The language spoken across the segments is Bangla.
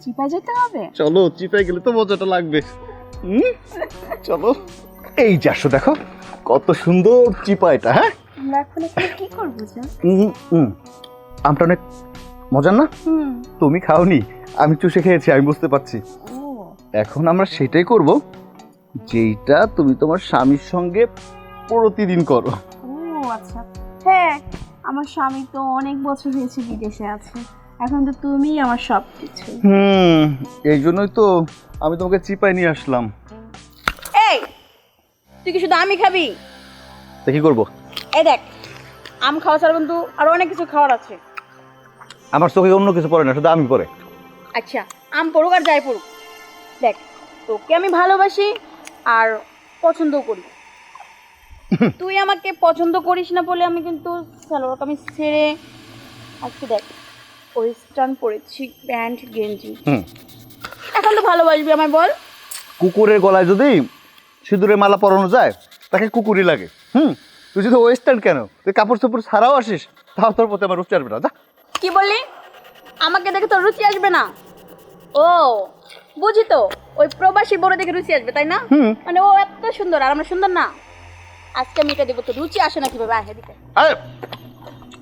চিপা যেতে হবে? চলো চিপাই গেলে তো মজাটা লাগবে। হুম? চলো। এই যে আসো দেখো কত সুন্দর চিপা এটা হ্যাঁ? আমরা এখন এখানে কি করব যা হুম হুম আমটা অনেক মজার না? হুম। তুমি খাওনি আমি চুষে খেয়েছি আমি বুঝতে পারছি। ও। এখন আমরা সেটাই করব যেইটা তুমি তোমার স্বামীর সঙ্গে প্রতিদিন করো। ও আচ্ছা। হ্যাঁ আমার স্বামী তো অনেক বছর হয়েছে বিদেশে আছে। এখন তো তুমিই আমার সব কিছু হুম এই জন্যই তো আমি তোমাকে চিপাই নিয়ে আসলাম। এই তুই কি শুধু আমি খাবি? তা কি করব? এই দেখ আম খাওয়া ছাড়া কিন্তু আরও অনেক কিছু খাওয়ার আছে। আমার চোখে অন্য কিছু পড়ে না শুধু আমি পড়ে। আচ্ছা আম পড়ুক আর যাই পড়ুক। দেখ তোকে আমি ভালোবাসি আর পছন্দও করি। তুই আমাকে পছন্দ করিস না বলে আমি কিন্তু সালোয়ার কামিজ ছেড়ে আজকে দেখ ওয়েস্টার্ন পরেছি প্যান্ট গেঞ্জি। হুম। এখন তো ভালোবাসবি আমায় বল। কুকুরের গলায় যদি সিঁদুরের মালা পরানো যায় তাকে কুকুরই লাগে। হুম। তুই যদি ওয়েস্টার্ন কেন? তুই কাপড় চোপড় ছাড়াও আসিস তাও তোর প্রতি আমার রুচি আসবে না। যা। কি বললি? আমাকে দেখে তোর রুচি আসবে না? ও বুঝি তো ওই প্রবাসী বড় দেখে রুচি আসবে তাই না? মানে ও এত সুন্দর আর আমরা সুন্দর না। আজকে আমি এটা দেবো তো রুচি আসে না কীভাবে? আহে দিতে আরে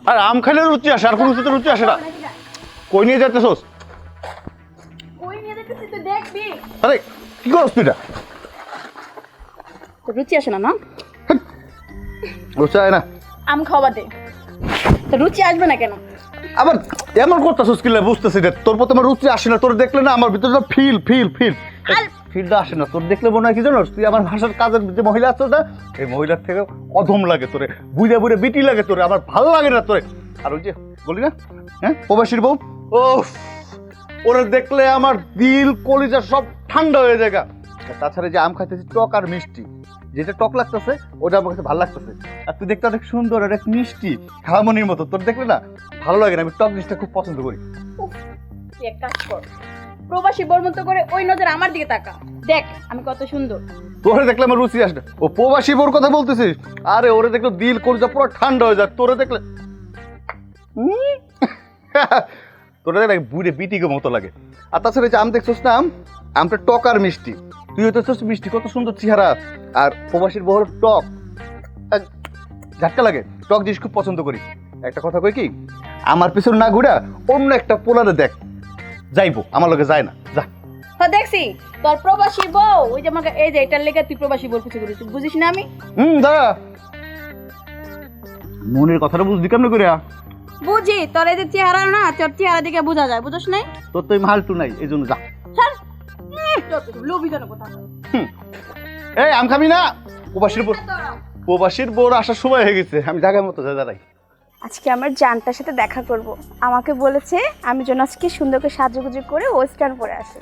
আরে আম খাইলে রুচি আসে আর কোনো রুচি আসে না। কই নিয়ে যাইতেছোস? কই নিয়ে দেখতেছি তুই দেখবি। আরে কি করছ তুই এটা? রুচি আসে না না? রুচি আয় না। আম খাওয়া দে। তো রুচি আসবে না কেন? আবার এমন করতেছিস কিলে বুঝতেছি রে তোর প্রতি আমার রুচি আসে না তোর দেখলে না আমার ভিতরে ফিল ফিল ফিল ফিলটা আসে না তোর দেখলে মনে হয় কি জানোস তুই আমার ভাষার কাজের যে মহিলা আছে না এই মহিলার থেকে অধম লাগে তোরে বুঝে বুঝে বিটি লাগে তোরে আমার ভালো লাগে না তোরে। আর ওই যে বলি না? হ্যাঁ? প্রবাসীর বউ? ও ওরে দেখলে আমার দিল কলিজা সব ঠান্ডা হয়ে যায় তাছাড়া যে আম খাইতেছি টক আর মিষ্টি। যেটা টক লাগতেছে ওটা আমার কাছে ভালো লাগতেছে। আর তুই দেখতে অনেক সুন্দর অনেক মিষ্টি খামনির মতো। তোর দেখলে না ভালো লাগে না আমি টক জিনিসটা খুব পছন্দ করি। এক কাজ কর। প্রবাসী বর মতো করে ওই নজর আমার দিকে তাকা। দেখ আমি কত সুন্দর। তোরে দেখলে আমার রুচি আসে না। ও প্রবাসী বোর কথা বলতেছিস? আরে ওরে দেখলে দিল কলিজা পুরো ঠান্ডা হয়ে যায়। তোরে দেখলে। তোরে দেখলে বুড়ে বিটিকে মতো লাগে। আর তাছাড়া যে আম দেখছিস না আম? আমটা টক আর মিষ্টি। তুই হতেছিস মিষ্টি কত সুন্দর চেহারা। আর প্রবাসীর বহর টক। ঝাটকা লাগে। টক জিনিস খুব পছন্দ করি। একটা কথা কই কি? আমার পিছনে না ঘুরা অন্য একটা পোলারে দেখ। যাইবো আমার লগে যায় না। যা। হ্যাঁ দেখছি তোর প্রবাসী বউ ওই যে আমাকে এই যে এটার লেগে তুই প্রবাসী বল কিছু করিস বুঝিস না আমি? হুম দাদা মনের কথাটা বুঝলি কেমন করে বুঝি তোর এই যে চেহারা না তোর চেহারা দিকে বোঝা যায় বুঝছ নাই? তোর তো মালটু নাই এই জন্য যা। স্যার লোভি জন কথা। এই আম খাবি না? প্রবাসীর বোর প্রবাসীর বোর আসার সময় হয়ে গেছে আমি জায়গার মতো যা দাঁড়াই। আজকে আমার জানটার সাথে দেখা করব। আমাকে বলেছে আমি যেন আজকে সুন্দর করে সাজুগুজু করে ওয়েস্টার্ন পরে আসি।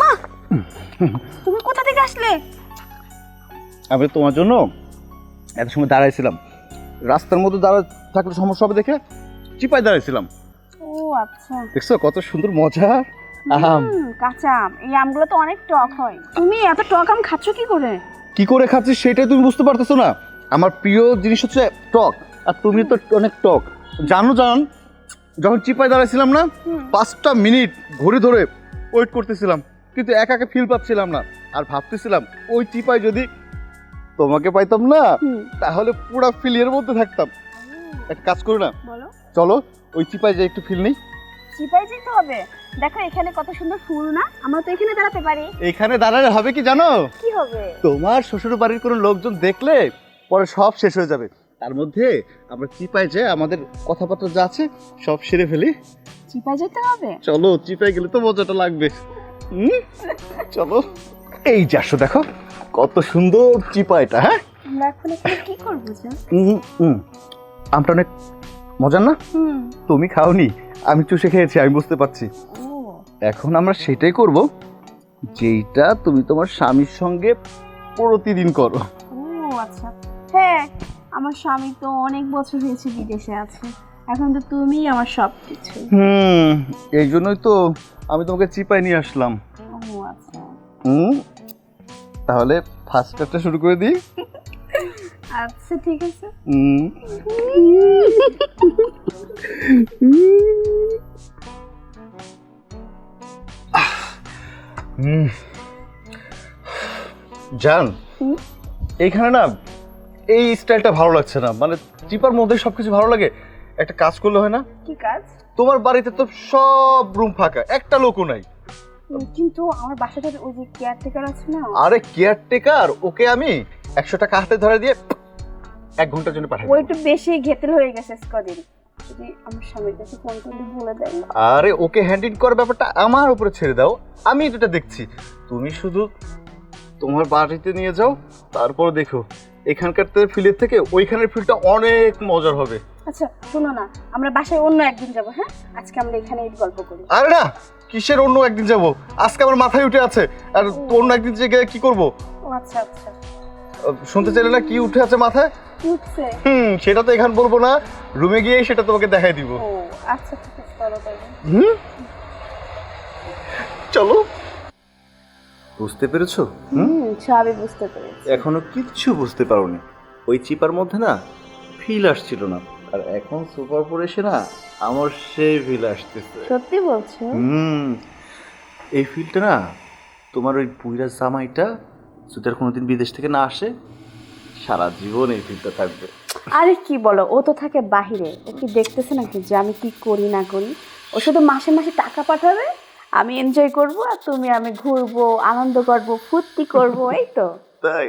মা তুমি কোথা থেকে আসলে? আমি তোমার জন্য এত সময় দাঁড়াইছিলাম। রাস্তার মধ্যে দাঁড়া থাকলে সমস্যা হবে দেখে চিপায় দাঁড়াইছিলাম। ও আচ্ছা। দেখছ কত সুন্দর মজা? আম। কাঁচা আম। এই আমগুলো তো অনেক টক হয়। তুমি এত টক আম খাচ্ছ কি করে? কি করে খাচ্ছিস সেটাই তুমি বুঝতে পারতেছো না। আমার প্রিয় জিনিস হচ্ছে টক আর তুমি তো অনেক টক। জানো জান যখন চিপায় দাঁড়াইছিলাম না পাঁচটা মিনিট ঘড়ি ধরে ওয়েট করতেছিলাম কিন্তু একা একা ফিল পাচ্ছিলাম না। আর ভাবতেছিলাম ওই চিপায় যদি তোমাকে পাইতাম না তাহলে পুরো ফিলের মধ্যে থাকতাম। একটা কাজ করো না। বলো। চলো ওই চিপায় যে একটু ফিল নেই। চিপাই যেতে হবে? দেখো এখানে কত সুন্দর ফুল না? আমরা তো এখানে দাঁড়াতে পারি। এখানে দাঁড়ালে হবে কি জানো? কি হবে? তোমার শ্বশুর বাড়ির কোনো লোকজন দেখলে পরে সব শেষ হয়ে যাবে। তার মধ্যে আমরা চিপায় যে আমাদের কথাবার্তা যা আছে সব সেরে ফেলি। চিপাই যেতে হবে? চলো চিপায় গেলে তো মজাটা লাগবে। হুম? চলো। এই যে আসো দেখো কত সুন্দর চিপা এটা হ্যাঁ এখন কি করব হুম হুম আমটা অনেক মজার না? তুমি খাওনি আমি চুষে খেয়েছি আমি বুঝতে পারছি। এখন আমরা সেটাই করব যেইটা তুমি তোমার স্বামীর সঙ্গে প্রতিদিন করো। ও আচ্ছা। হ্যাঁ আমার স্বামী তো অনেক বছর হয়েছে বিদেশে আছে। এখন তো তুমিই আমার সব কিছু হুম এই জন্যই তো আমি তোমাকে চিপায় নিয়ে আসলাম। ও আচ্ছা। হুম তাহলে ফার্স্ট শুরু করে দিই। আচ্ছা ঠিক আছে। জান এইখানে না এই স্টাইলটা ভালো লাগছে না। মানে চিপার মধ্যে সবকিছু ভালো লাগে একটা কাজ করলে হয় না? কি কাজ? তোমার বাড়িতে তো সব রুম ফাঁকা একটা লোকও নাই। কিন্তু আমার বাসাটার ওই যে কেয়ারটেকার আছে না আরে কেয়ারটেকার ওকে আমি একশো টাকা হাতে ধরে দিয়ে এক ঘণ্টার জন্য পাঠাই ও একটু বেশি ঘেতেল হয়ে গেছে কদিন যদি আমার স্বামীর কাছে ফোন করে বলে দেয় আরে ওকে হ্যান্ডেল করার ব্যাপারটা আমার উপরে ছেড়ে দাও। আমি এটা দেখছি তুমি শুধু তোমার বাড়িতে নিয়ে যাও তারপর দেখো। এখানকার ফিলের থেকে ওইখানের ফিলটা অনেক মজার হবে। আচ্ছা শোনো না আমরা বাসায় অন্য একদিন যাব হ্যাঁ? আজকে আমরা এখানে এই গল্প করি। আরে না কিসের অন্য একদিন যাব? আজকে আমার মাথায় উঠে আছে। আর অন্য একদিন যে কি করব? আচ্ছা আচ্ছা। শুনতে চাইলে না কি উঠে আছে মাথায়? কি হুম সেটা তো এখান বলব না। রুমে গিয়ে সেটা তোমাকে দেখাই দিব। ও আচ্ছা ঠিক আছে চলো তাহলে হুম? চলো। বুঝতে পেরেছ? হুম? সবই বুঝতে পেরেছি। এখনও কিচ্ছু বুঝতে পারোনি। ওই চিপার মধ্যে না ফিল আসছিল না। আর এখন সুপার পরে এসে না আমার সেই ফিল আসতেছে। সত্যি বলছো? হুম। এই ফিলটা না তোমার ওই পুইরা জামাইটা যদি আর কোনোদিন বিদেশ থেকে না আসে সারা জীবন এই ফিলটা থাকবে। আরে কি বলো ও তো থাকে বাহিরে। ও কি দেখতেছে নাকি যে আমি কি করি না করি? ও শুধু মাসে মাসে টাকা পাঠাবে আমি এনজয় করব আর তুমি আমি ঘুরবো আনন্দ করব ফুর্তি করব এই তো। তাই?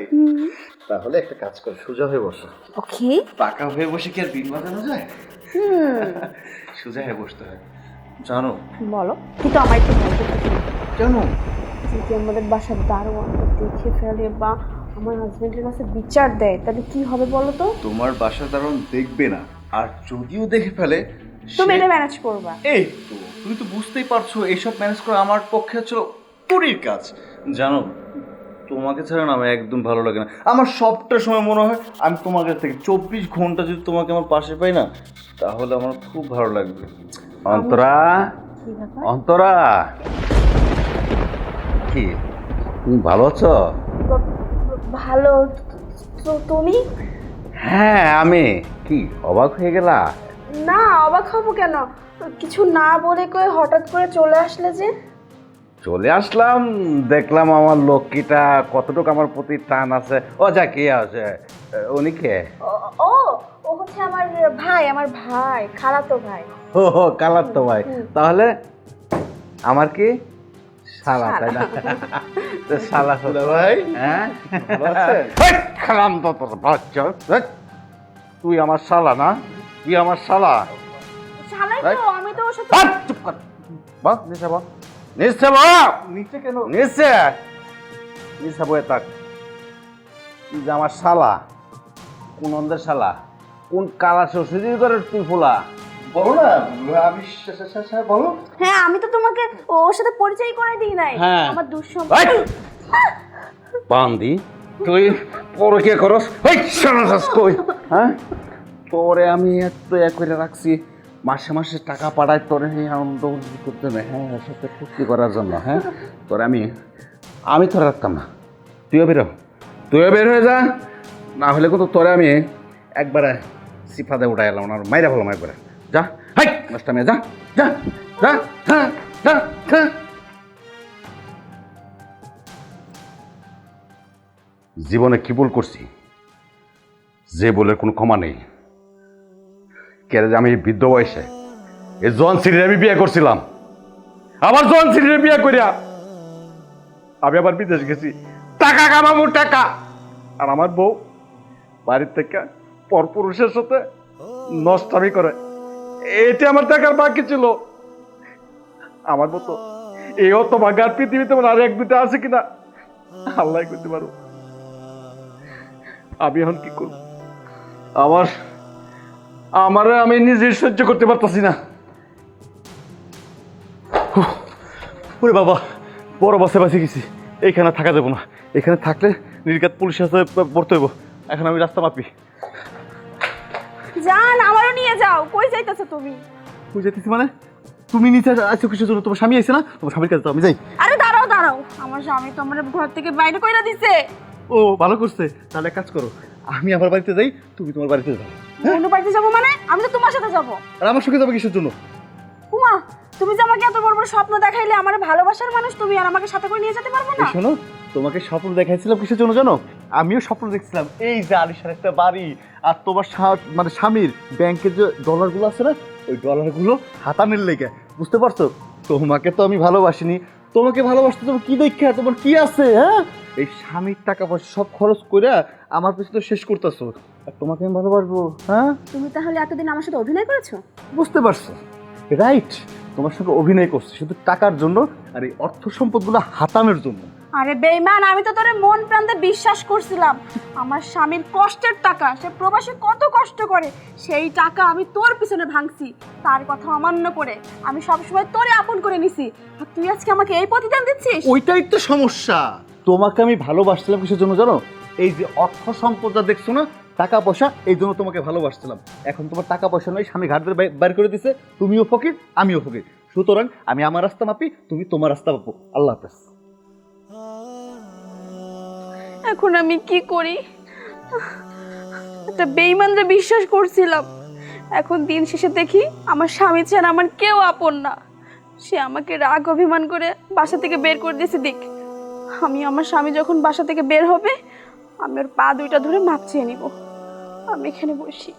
তাহলে একটা কাজ কর সোজা হয়ে বসো। ওকে। পাকা হয়ে বসে কি আর বিন বাজানো যায়? সোজা হয়ে বসতে হয়। জানো? বলো কিন্তু আমার একটু কেন যদি আমাদের বাসার দারোয়ান দেখে ফেলে বা আমার হাজবেন্ডের কাছে বিচার দেয় তাহলে কি হবে বলো তো? তোমার বাসা দারণ দেখবে না। আর যদিও দেখে ফেলে তুমি এটা ম্যানেজ করবা। এই তো তুমি তো বুঝতেই পারছ এইসব ম্যানেজ করা আমার পক্ষে হচ্ছে পুরীর কাজ। জানো তোমাকে ছাড়া না আমার একদম ভালো লাগে না। আমার সবটা সময় মনে হয় আমি তোমার কাছ থেকে চব্বিশ ঘণ্টা যদি তোমাকে আমার পাশে পাই না তাহলে আমার খুব ভালো লাগবে। অন্তরা? অন্তরা? কি? তুমি ভালো আছো? ভালো। তো তুমি? হ্যাঁ আমি। কি অবাক হয়ে গেলা? না অবাক হব কেন? কিছু না বলে কয়ে হঠাৎ করে চলে আসলে যে? চলে আসলাম দেখলাম আমার লক্ষ্মীটা কতটুকু আমার প্রতি টান আছে। ও যা কে আছে? উনি কে? ও- ও হচ্ছে আমার ভাই আমার ভাই খালাতো ভাই। ও হো, কালার তো ভাই তাহলে আমার কি? শালা তাই না? তো শালা দাদা ভাই? হ্যাঁ? ভালো আছেন? হেই, খালাম তো তোর বাচ্চা তুই আমার শালা না? তুই আমার শালা। শালাই তো আমি তো ওর সাথে চুপ কর। বল নিচে বল। নিচে বল! নিচে কেন? নিচে! নিচে বয়ে থাক। তুই যে আমার শালা কোন অন্ধের শালা কোন কালা শ্বশুরি করে তুই ফোলা। বলো না আমি সা- সা- বলো। হ্যাঁ আমি তো তোমাকে ওর সাথে পরিচয় করে দিই নাই। হ্যাঁ। আমার দুঃসম্পর্ক! বান্দি তুই পরকে করস? এই শালাস কই? হ্যাঁ? তোরে আমি এত এক করে রাখছি মাসে মাসে টাকা পাঠাই তোরে এই আনন্দ করতে না হ্যাঁ সাথে ফুর্তি করার জন্য হ্যাঁ? তোরে আমি আমি তোরে রাখতাম না। তুইও বেরো তুইও বের হয়ে যা। না হলে কিন্তু তোরে আমি একবারে সিফাতে উঠাই এলাম আর মাইরা ফেলাম একবারে। যা। হাই নষ্ট মেয়ে যা। যা যা যা যা যা। জীবনে কি ভুল করছি? যে বলে কোনো ক্ষমা নেই। কেন যে আমি বৃদ্ধ বয়সে এই জন সিরির আমি বিয়ে করছিলাম। আবার জন সিরির বিয়ে করিয়া আমি আবার বিদেশ গেছি। টাকা কামাবো, টাকা। আর আমার বউ বাড়ির থেকে পরপুরুষের সাথে নষ্টামি করে। এটি আমার টাকার বাকি ছিল। আমার মতো এই অত ভাগার পৃথিবীতে মনে আর এক দুটা আছে কিনা আল্লাহ করতে পারো আমি এখন কি করব? আমার, আমারে আমি নিজে সহ্য করতে পারতাছি না। ওরে বাবা, বড় বাসে বাসে গেছি। এইখানে থাকা যাব না। এখানে থাকলে নির্গাত পুলিশের সাথে পড়তে হইব। এখন আমি রাস্তা মাপি। জান আমারও নিয়ে যাও। কই যাইতেছো তুমি? বুঝে যেতেছি মানে? তুমি নিচে আছো কিছু জন্য? তোমার স্বামী আইছে না? তোমার স্বামীর কাছে তো আমি যাই। আরে দাঁড়াও দাঁড়াও। আমার স্বামী তো আমার ঘর থেকে বাইরে কইরা দিছে। ও ভালো করছে। তাহলে এক কাজ করো আমি আমার বাড়িতে যাই তুমি তোমার বাড়িতে যাও। অন্য বাড়িতে যাব মানে? আমি তো তোমার সাথে যাব। আর আমার সঙ্গে যাব কিসের জন্য? উমা তুমি যে আমাকে এত বড় বড় স্বপ্ন দেখাইলে আমার ভালোবাসার মানুষ তুমি আর আমাকে সাথে করে নিয়ে যেতে পারবে না? শোনো তোমাকে স্বপ্ন দেখাইছিলাম কিসের জন্য জানো? আমিও স্বপ্ন দেখছিলাম। এই যে আলিশার একটা বাড়ি আর তোমার মানে স্বামীর ব্যাংকের যে ডলারগুলো আছে না ওই ডলারগুলো হাতানের লেগে। বুঝতে পারছ? তোমাকে তো আমি ভালোবাসিনি। তোমাকে ভালোবাসতে তোমার কি দেখা তোমার কি আছে হ্যাঁ? এই স্বামীর টাকা পয়সা সব খরচ করে আমার পিছনে শেষ করতেছো। আর তোমাকে আমি ভালোবাসবো হ্যাঁ? তুমি তাহলে এতদিন আমার সাথে অভিনয় করেছ? বুঝতে পারছ? রাইট তোমার সঙ্গে অভিনয় করছি শুধু টাকার জন্য আর এই অর্থ সম্পদগুলো হাতানোর জন্য। আরে বেইমান আমি তো তোরে মন প্রান্তে বিশ্বাস করছিলাম। আমার স্বামীর কষ্টের টাকা সে প্রবাসে কত কষ্ট করে সেই টাকা আমি তোর পিছনে ভাঙছি তার কথা অমান্য করে। আমি সবসময় তোরে আপন করে নিছি। আর তুই আজকে আমাকে এই প্রতিদান দিচ্ছিস? ওইটাই তো সমস্যা। তোমাকে আমি ভালোবাসছিলাম কিসের জন্য জানো? এই যে অর্থ সম্পদটা দেখছ না টাকা পয়সা এই জন্য তোমাকে ভালোবাসছিলাম। এখন তোমার টাকা পয়সা নয় স্বামী ঘাট ধরে বাইর করে দিছে তুমিও ফকির আমিও ফকির। সুতরাং আমি আমার রাস্তা মাপি তুমি তোমার রাস্তা মাপো। আল্লাহ হাফেজ। এখন আমি কি করি? একটা বেইমানরে বিশ্বাস করছিলাম। এখন দিন শেষে দেখি আমার স্বামী ছাড়া আমার কেউ আপন না। সে আমাকে রাগ অভিমান করে বাসা থেকে বের করে দিয়েছে, দিক। আমি আমার স্বামী যখন বাসা থেকে বের হবে, আমি ওর পা দুইটা ধরে মাপ চেয়ে নিব। আমি এখানে বসি।